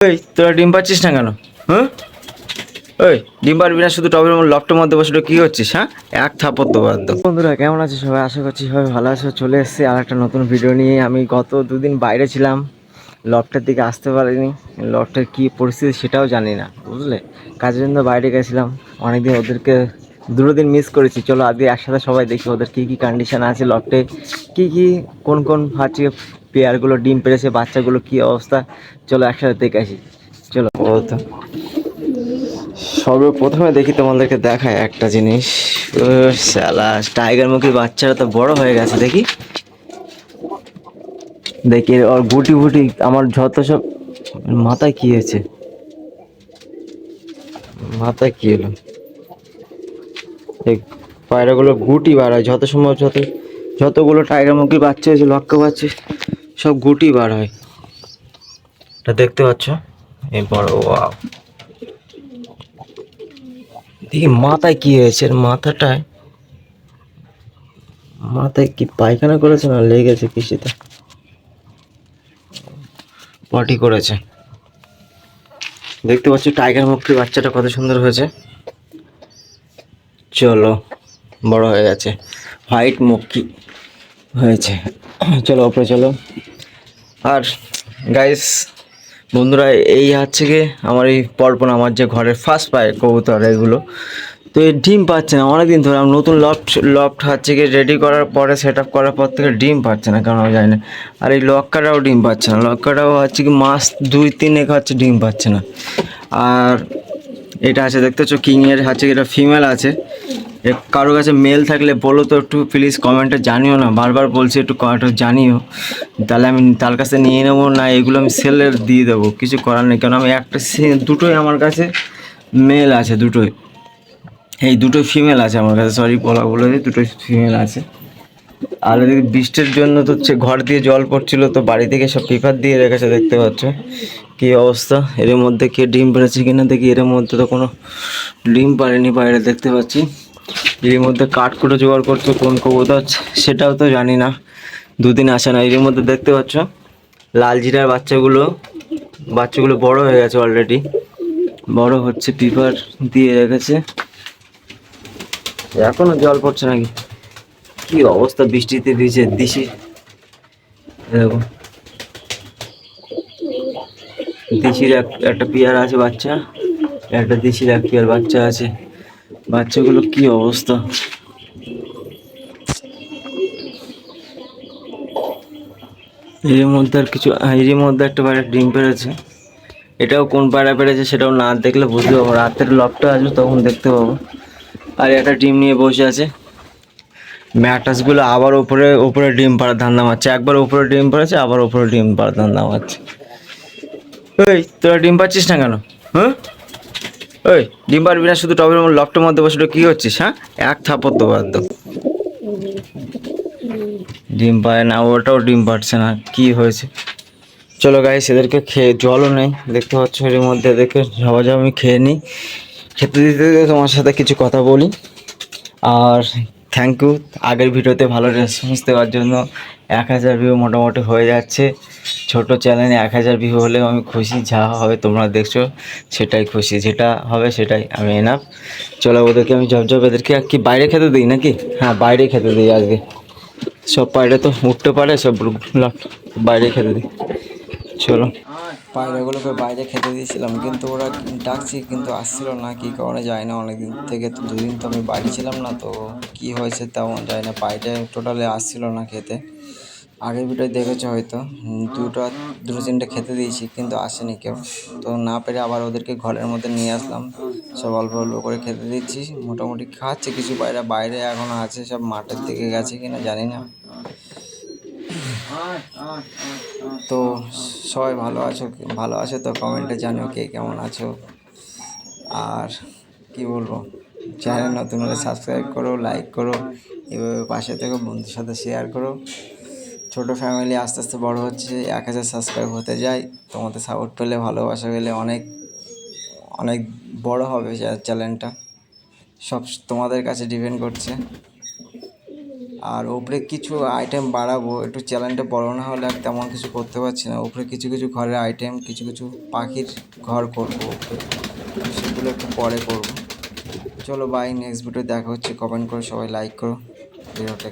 ওই তোরা ডিম পাচ্ছিস না কেন? হ্যাঁ? ওই ডিম পারবি না শুধু টবের মধ্যে লফটের মধ্যে বসে কি হচ্ছিস হ্যাঁ? এক থাপড় তো বন্ধুরা কেমন আছো সবাই? আশা করছি সবাই ভালো আছো। চলে এসেছি আর একটা নতুন ভিডিও নিয়ে। আমি গত দুদিন বাইরে ছিলাম। লফটের দিকে আসতে পারিনি। লফটের কী পরিস্থিতি সেটাও জানি না বুঝলে? কাজের জন্য বাইরে গেছিলাম। অনেকদিন ওদেরকে দুটো দিন মিস করেছি। চলো আজকে একসাথে সবাই দেখি ওদের কী কী কন্ডিশন আছে লফটে। কী কী কোন কোন হচ্ছে পেয়ারগুলো, ডিম পেড়েছে বাচ্চাগুলো কী অবস্থা? চলো একসাথে দেখে আসি। চলো। ও তো। সর্বপ্রথমে দেখি তোমাদেরকে দেখায় একটা জিনিস। টাইগার মুখী বাচ্চারা তো বড় হয়ে গেছে, দেখি। দেখি, ওর গুটি গুটি আমার যত সব, মাথায় কি হয়েছে? মাথায় কি হলো? পায়রাগুলো গুটি বাড়ায়, যত সময় যত যতগুলো টাইগার মুখী বাচ্চা হয়েছে, লক্ষ্য পাচ্ছে সব গুটি বার হয়। এটা দেখতে পাচ্ছ? এই বড় ওয়াও। দেখি মাথায় কি হয়েছে? এর মাথাটায় মাথায় কি পায়খানা করেছে না লেগেছে কিছুতে পটি করেছে। দেখতে পাচ্ছি টাইগার মুখী বাচ্চাটা কত সুন্দর হয়েছে। চলো বড় হয়ে গেছে। হোয়াইট মুখী হয়েছে। চলো ওপরে চলো। আর গাইস বন্ধুরা, এই হচ্ছে কি আমার এই পরপর আমার যে ঘরের ফার্স্ট পায় কবুতর এগুলো। তো এই ডিম পাচ্ছে না, অনেকদিন ধরে আমি নতুন লফট লফট হচ্ছে কি রেডি করার পরে সেট আপ করার পর থেকে ডিম পাচ্ছে না কারণ জানি না। আর এই লক্কাটাও ডিম পাচ্ছে না, লক্কাটাও হচ্ছে কি মাস দুই তিনেক হচ্ছে ডিম পাচ্ছে না। আর এটা আছে দেখতে পাচ্ছ কিংয়ের হচ্ছে কি এটা ফিমেল আছে। কারও কাছে মেল থাকলে বলো তো একটু প্লিজ কমেন্টে জানিও না। বারবার বলছি একটু একটু জানিও। তাহলে আমি তার কাছে নিয়ে নেব, না এগুলো আমি সেলের দিয়ে দেবো। কিছু করার নেই কারণ আমি একটা দুটোই আমার কাছে মেল আছে, দুটোই। এই দুটো ফিমেল আছে আমার কাছে সরি বলা বলে দিই দুটো ফিমেল আছে। আর এদিকে বৃষ্টির জন্য তো হচ্ছে ঘর দিয়ে জল পড়ছিল, তো বাড়ি থেকে সব পেপার দিয়ে রেখেছে, দেখতে পাচ্ছ। কি অবস্থা? এর মধ্যে কে ডিম পেড়েছে কিনা দেখি এর মধ্যে তো কোনো ডিম পারেনি বাইরে, দেখতে পাচ্ছি। এর মধ্যে কাঠ করে জোগাড় করছে কোন কবুতর, সেটাও তো জানি না। দুদিন আসে না এর মধ্যে দেখতে পাচ্ছ লাল জিরার বাচ্চাগুলো বাচ্চাগুলো বড় হয়ে গেছে অলরেডি বড় হচ্ছে, পিপার দিয়ে রেখেছে। এখনও জল পড়ছে নাকি? কি অবস্থা, বৃষ্টিতে ভিজে, দিশি। দেখো দিশির এক, একটা পেয়ার আছে বাচ্চা, একটা দিশির এক পেয়ার বাচ্চা আছে। বাচ্চাগুলো কি অবস্থা? এর মধ্যে আর কিছু হ্যাঁ, এরই মধ্যে একটা বাইরে ডিম পেড়েছে। এটাও কোন পায়রা পেড়েছে সেটাও না দেখলে বুঝতে পারব রাতের লকটা আসবে তখন দেখতে পাবো। আর একটা ডিম নিয়ে বসে আছে। ম্যাটাসগুলো আবার ওপরে ওপরে ডিম পাড়ার ধান্দা মারছে। একবার উপরে ডিম পাড়াচ্ছে আবার উপরে ডিম পাড়ার ধান্দা মারছে। ওই তোরা ডিম পাচ্ছিস না কেন? হ্যাঁ? ওই, ডিম পারবি না, শুধু টবের লকটের মধ্যে বসে কি হচ্ছিস হ্যাঁ? এক থাপড় তো বাদ ডিম পায় না, ওটাও ডিম পাচ্ছে না, কি হয়েছে? চলো গাইস এদেরকে খেয়ে, জলও নেই, দেখতে পাচ্ছ এর মধ্যে যাওয়া আমি খেয়ে নিই। খেতে দিতে দিতে তোমার সাথে কিছু কথা বলি। আর থ্যাংক ইউ আগের ভিডিওতে ভালো রেসপন্স দেওয়ার জন্য এক হাজার ভিউ মোটামুটি হয়ে যাচ্ছে। ছোট চ্যানেলে এক হাজার ভিউ হলেও আমি খুশি, যা হবে তোমরা দেখছ, সেটাই খুশি। যেটা হবে সেটাই, আমি এনাফ চলো ওদেরকে আমি জব জব এদেরকে কি বাইরে খেতে দিই নাকি? হ্যাঁ বাইরে খেতে দিই আজকে। সব বাইরে তো উঠতে পারে, সব বাইরে খেতে দিই। চলো। পায়রাগুলোকে বাইরে খেতে দিয়েছিলাম, কিন্তু ওরা ডাকছি কিন্তু আসছিল না, কী কারণে যায় না অনেকদিন থেকে। তো দুদিন তো আমি বাড়ি ছিলাম না, তো কি হয়েছে তেমন যায় না বাইরে টোটালি আসছিল না খেতে। আগের ভিডিও দেখেছ হয়তো দুটো দুটো তিনটে খেতে দিয়েছি, কিন্তু আসেনি কেউ। তো না পেরে আবার ওদেরকে ঘরের মধ্যে নিয়ে আসলাম। সব অল্প অল্প করে খেতে দিচ্ছি, মোটামুটি খাচ্ছে, কিছু পায়রা বাইরে এখনও আছে, সব মাঠের দিকে গেছে কিনা জানি না। তো সবাই ভালো আছো? ভালো আছো তো? কমেন্টে জানো কে কেমন আছো? আর কি বলব? চ্যানেল নতুন হলে সাবস্ক্রাইব করো, লাইক করো, এভাবে পাশে থেকে বন্ধুর সাথে শেয়ার করো। ছোটো ফ্যামিলি আস্তে আস্তে বড় হচ্ছে, এক হাজার সাবস্ক্রাইব হতে যায়। তোমাদের সাপোর্ট পেলে, ভালোবাসা পেলে অনেক অনেক বড় হবে চ্যানেলটা। সব তোমাদের কাছে ডিপেন্ড করছে। আর ওপরে কিছু আইটেম বাড়াবো, একটু চ্যানেলটা বড় না হলে আর তেমন কিছু করতে পারছি না। উপরে কিছু কিছু ঘরের আইটেম কিছু কিছু পাখির ঘর করব। সেগুলো একটু পরে করব। চলো বাই নেক্সট ভিডিও দেখা হচ্ছে। কমেন্ট করে সবাই লাইক করো। ভিডিওটা